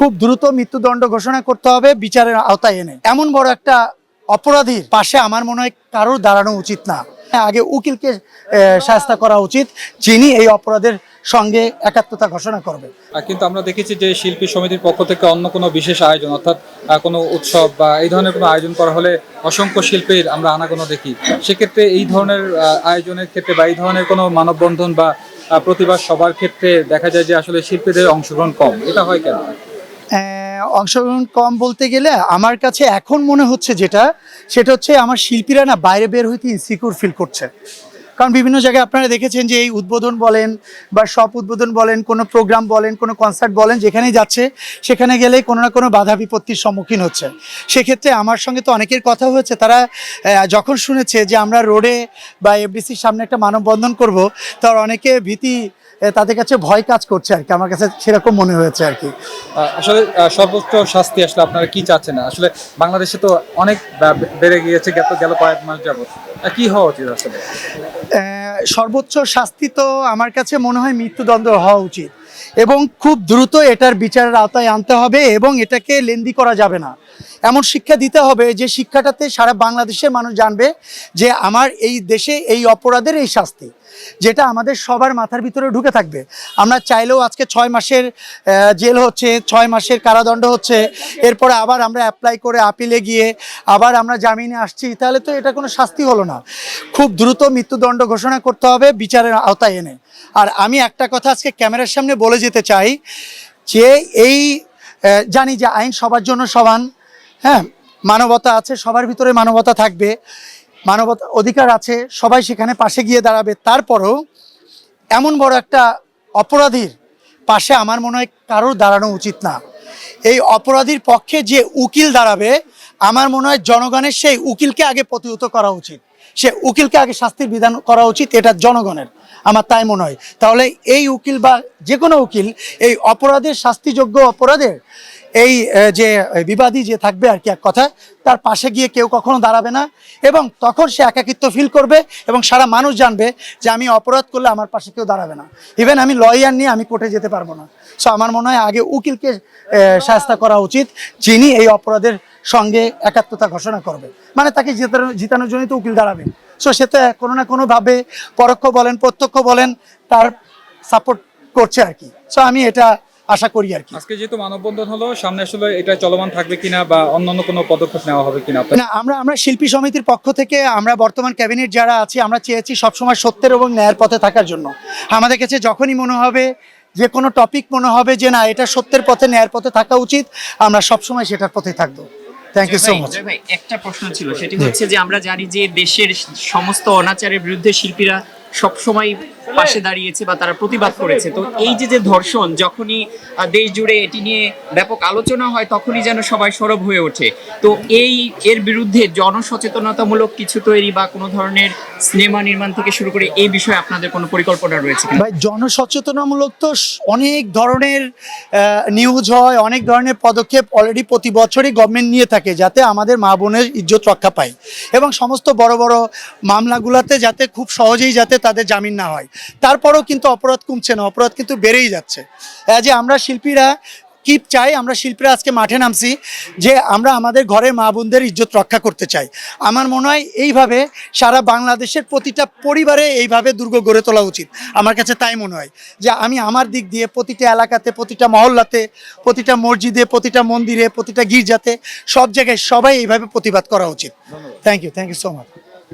খুব দ্রুত মৃত্যুদণ্ড ঘোষণা করতে হবে বিচারের আওতায় এনে। এমন বড় একটা অপরাধীর পাশে আমার মনে হয় কারোর দাঁড়ানো উচিত না। আগে উকিলকে শাস্তা করা উচিত, যিনি এই অপরাধের সঙ্গে একাত্মতা ঘোষণা করবে কিন্তু আমরা দেখেছি যে শিল্পী সমিতির পক্ষ থেকে অন্য কোনো বিশেষ আয়োজন, অর্থাৎ কোনো উৎসব বা এই ধরনের কোনো আয়োজন করা হলে অসংখ্য শিল্পীর আমরা আনাগোনা দেখি। সেক্ষেত্রে এই ধরনের আয়োজনের ক্ষেত্রে বা এই ধরনের কোনো মানববন্ধন বা প্রতিবাদ সবার ক্ষেত্রে দেখা যায় যে আসলে শিল্পীদের অংশগ্রহণ কম। এটা হয় কেন? অংশগ্রহণ কম বলতে গেলে আমার কাছে এখন মনে হচ্ছে যেটা, সেটা হচ্ছে আমার শিল্পীরা না বাইরে বের হইতে ইনসিকিউর ফিল করছে। কারণ বিভিন্ন জায়গায় আপনারা দেখেছেন যে এই উদ্বোধন বলেন বা সব উদ্বোধন বলেন, কোনো প্রোগ্রাম বলেন, কোনো কনসার্ট বলেন, যেখানেই যাচ্ছে, সেখানে গেলে কোনো না কোনো বাধা বিপত্তির সম্মুখীন হচ্ছে। সেক্ষেত্রে আমার সঙ্গে তো অনেকের কথা হয়েছে, তারা যখন শুনেছে যে আমরা রোডে বা এফডিসির সামনে একটা মানববন্ধন করব, তার অনেকে ভীতি তাদের কাছে ভয় কাজ করছে আর কি। আমার কাছে সেরকম মনে হয়েছে আর কি। আসলে সর্বোচ্চ শাস্তি আসলে আপনারা কি চাচ্ছেন? আসলে বাংলাদেশে তো অনেক বেড়ে গিয়েছে গেল গেল কয়েক মাস যাবত কি হওয়া উচিত আসলে? আহ, সর্বোচ্চ শাস্তি তো আমার কাছে মনে হয় মৃত্যুদণ্ড হওয়া উচিত। এবং খুব দ্রুত এটার বিচারের আওতায় আনতে হবে এবং এটাকে লেন্দি করা যাবে না। এমন শিক্ষা দিতে হবে যে শিক্ষাটাতে সারা বাংলাদেশের মানুষ জানবে যে আমার এই দেশে এই অপরাধের এই শাস্তি, যেটা আমাদের সবার মাথার ভিতরে ঢুকে থাকবে। আমরা চাইলেও আজকে ছয় মাসের জেল হচ্ছে, ছয় মাসের কারাদণ্ড হচ্ছে, এরপরে আবার আমরা অ্যাপ্লাই করে আপিলে গিয়ে আবার আমরা জামিনে আসছি, তাহলে তো এটা কোনো শাস্তি হলো না। খুব দ্রুত মৃত্যুদণ্ড ঘোষণা করতে হবে বিচারের আওতায় এনে। আর আমি একটা কথা আজকে ক্যামেরার সামনে বলে যেতে চাই যে এই জানি যে আইন সবার জন্য সমান হ্যাঁ মানবতা আছে, সবার ভিতরে মানবতা থাকবে, মানবতা অধিকার আছে, সবাই সেখানে পাশে গিয়ে দাঁড়াবে। তারপরও এমন বড় একটা অপরাধীর পাশে আমার মনে হয় কারোর দাঁড়ানো উচিত না। এই অপরাধীর পক্ষে যে উকিল দাঁড়াবে, আমার মনে হয় জনগণের সেই উকিলকে আগে প্রতিহত করা উচিত। সে উকিলকে আগে শাস্তির বিধান করা উচিত, এটা জনগণের। আমার তাই মনে হয়। তাহলে এই উকিল বা যে কোনো উকিল এই অপরাধের শাস্তিযোগ্য অপরাধের এই যে বিবাদী যে থাকবে আর কি এক কথা তার পাশে গিয়ে কেউ কখনো দাঁড়াবে না এবং তখন সে একাকিত্ব ফিল করবে এবং সারা মানুষ জানবে যে আমি অপরাধ করলে আমার পাশে কেউ দাঁড়াবে না। ইভেন আমি লয়ার নিয়ে আমি কোর্টে যেতে পারব না। সো আমার মনে হয় আগে উকিলকে শাস্তা করা উচিত, যিনি এই অপরাধের সঙ্গে একাত্মতা ঘোষণা করবে। মানে তাকে জিতানো, জিতানোর জন্যই তো উকিল দাঁড়াবে। সো সে তো কোনো না কোনোভাবে পরোক্ষ বলেন, প্রত্যক্ষ বলেন, তার সাপোর্ট করছে আর কি। সো আমি এটা আশা করি আর কি। আজকে যেহেতু মানববন্ধন হলো সামনে আসলে এটা চলমান থাকবে কিনা বা অন্যান্য কোনো পদক্ষেপ নেওয়া হবে কিনা না আমরা আমরা শিল্পী সমিতির পক্ষ থেকে আমরা বর্তমান ক্যাবিনেট যারা আছি আমরা চেয়েছি সবসময় সত্যের এবং ন্যায়ের পথে থাকার জন্য। আমাদের কাছে যখনই মনে হবে যে কোনো টপিক মনে হবে যে না এটা সত্যের পথে ন্যায়ের পথে থাকা উচিত আমরা সবসময় সেটার পথে থাকব। থ্যাংক ইউ সো মাচ ভাই, একটা প্রশ্ন ছিল সেটি হচ্ছে যে আমরা জানি যে দেশের সমস্ত অনাচারের বিরুদ্ধে শিল্পীরা সব সময় পাশে দাঁড়িয়েছে বা তারা প্রতিবাদ করেছে। তো এই যে যে ধর্ষণ, যখনই দেশ জুড়ে এটি নিয়ে ব্যাপক আলোচনা হয়, তখনই যেন সবাই সরব হয়ে ওঠে। তো এই, এর বিরুদ্ধে জনসচেতনতামূলক কিছু তৈরি বা কোনো ধরনের সিনেমা নির্মাণ থেকে শুরু করে এই বিষয়ে আপনাদের কোনো পরিকল্পনা রয়েছে ভাই, জনসচেতনামূলক তো অনেক ধরনের নিউজ হয়, অনেক ধরনের পদক্ষেপ অলরেডি প্রতি বছরই গভর্নমেন্ট নিয়ে থাকে যাতে আমাদের মা বোনের ইজ্জত রক্ষা পায়। এবং সমস্ত বড় বড় মামলাগুলোতে যাতে খুব সহজেই যাতে তাদের জামিন না হয়। তারপরেও কিন্তু অপরাধ কমছে না অপরাধ কিন্তু বেড়েই যাচ্ছে। যে আমরা শিল্পীরা কি চাই আমরা শিল্পীরা আজকে মাঠে নামছি যে আমরা আমাদের ঘরের মা বোনদের ইজ্জত রক্ষা করতে চাই। আমার মনে হয় এইভাবে সারা বাংলাদেশের প্রতিটা পরিবারে এইভাবে দুর্গ গড়ে তোলা উচিত। আমার কাছে তাই মনে হয় যে আমি আমার দিক দিয়ে প্রতিটা এলাকাতে প্রতিটা মহল্লাতে প্রতিটা মসজিদে প্রতিটা মন্দিরে প্রতিটা গির্জাতে সব জায়গায় সবাই এইভাবে প্রতিবাদ করা উচিত। Thank you thank you so much